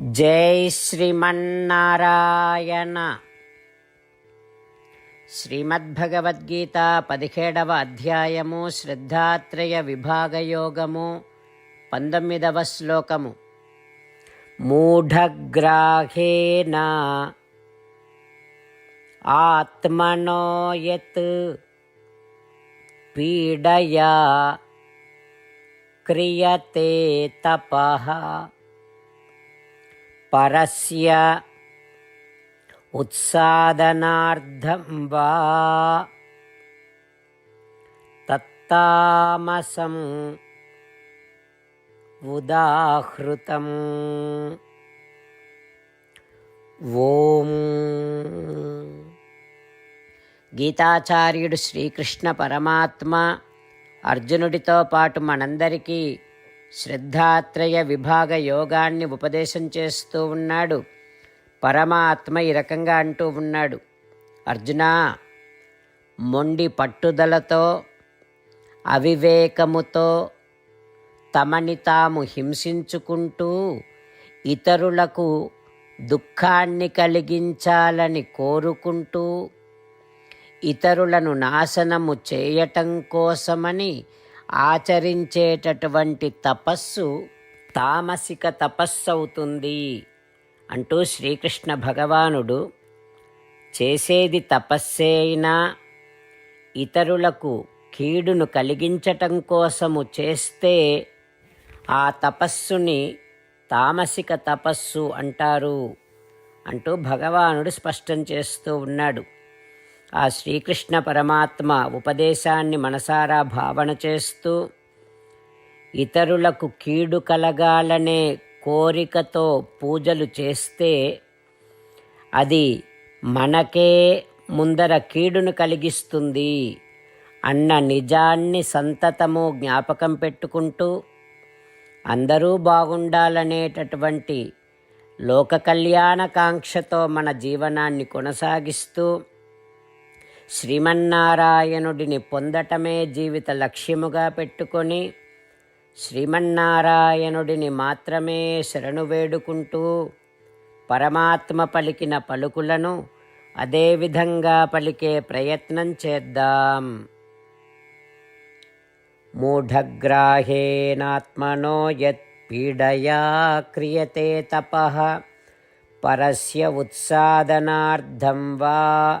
జై శ్రీమన్నారాయణ. శ్రీమద్భగవద్గీత పదిహేడవ అధ్యాయము శ్రద్ధాత్రయ విభాగయోగము పంతొమ్మిదవ శ్లోకము. మూఢగ్రాహేణ ఆత్మనోయత్ పీడయా క్రియతే తపః. పరస్య ఉత్సాదనార్థం వా తత్తామసం ఉదాహృతం ఓం గీతాచార్యుడు శ్రీకృష్ణ పరమాత్మ అర్జునుడితో పాటు మనందరికీ శ్రద్ధాత్రయ విభాగ యోగాన్ని ఉపదేశం చేస్తూ ఉన్నాడు. పరమాత్మ ఈ రకంగా అంటూ ఉన్నాడు. అర్జున మొండి పట్టుదలతో అవివేకముతో తమని తాము హింసించుకుంటూ ఇతరులకు దుఃఖాన్ని కలిగించాలని కోరుకుంటూ ఇతరులను నాశనము చేయటం కోసమని ఆచరించేటటువంటి తపస్సు తామసిక తపస్సు అవుతుంది అంటూ శ్రీకృష్ణ భగవానుడు చేసేది తపస్సే అయినా ఇతరులకు కీడును కలిగించటం కోసము చేస్తే ఆ తపస్సుని తామసిక తపస్సు అంటారు అంటూ భగవానుడు స్పష్టం చేస్తూ ఉన్నాడు. ఆ శ్రీకృష్ణ పరమాత్మ ఉపదేశాన్ని మనసారా భావన చేస్తూ ఇతరులకు కీడు కలగాలనే కోరికతో పూజలు చేస్తే అది మనకే ముందర కీడును కలిగిస్తుంది అన్న నిజాన్ని సంతతము జ్ఞాపకం పెట్టుకుంటూ అందరూ బాగుండాలనేటటువంటి లోక కళ్యాణకాంక్షతో మన జీవనాన్ని కొనసాగిస్తూ శ్రీమన్నారాయణుడిని పొందటమే జీవిత లక్ష్యముగా పెట్టుకొని శ్రీమన్నారాయణుడిని మాత్రమే శరణు వేడుకుంటూ పరమాత్మ పలికిన పలుకులను అదేవిధంగా పలికే ప్రయత్నం చేద్దాం. మూఢగ్రాహేనాత్మనో యత్ పీడయా క్రియతే తప పరస్య ఉత్సాదనార్థం వా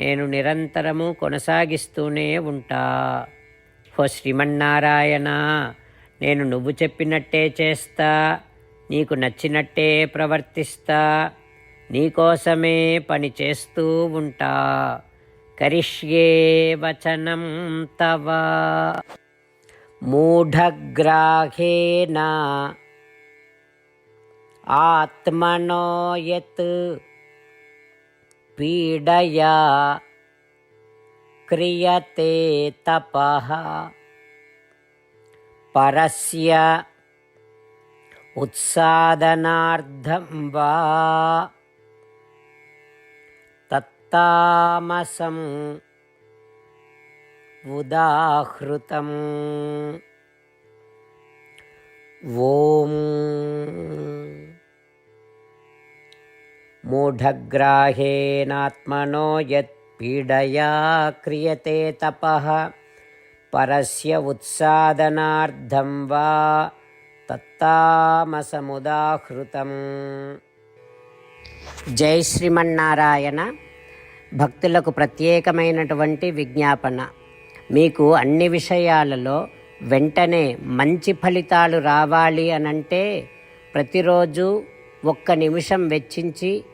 నేను నిరంతరము కొనసాగిస్తూనే ఉంటా. ఓ శ్రీమన్నారాయణ నేను నువ్వు చెప్పినట్టే చేస్తా నీకు నచ్చినట్టే ప్రవర్తిస్తా నీకోసమే పని చేస్తూ ఉంటా. కరిష్యే వచనం తవ. మూఢగ్రాహే ఆత్మనో యత్ పీడయా క్రియతే తపః పరస్య ఉత్సాదనార్థం వా తత్తామసం ఉదాహృతం ఓం మూఢగ్రాహేనాత్మనో యత్పీడయా క్రియతే తపః పరస్య ఉత్సాదనార్థం వా తత్తామసముదాహృతం. జై శ్రీమన్నారాయణ. భక్తులకు ప్రత్యేకమైనటువంటి విజ్ఞాపన. మీకు అన్ని విషయాలలో వెంటనే మంచి ఫలితాలు రావాలి అనంటే ప్రతిరోజు ఒక్క నిమిషం వెచ్చించి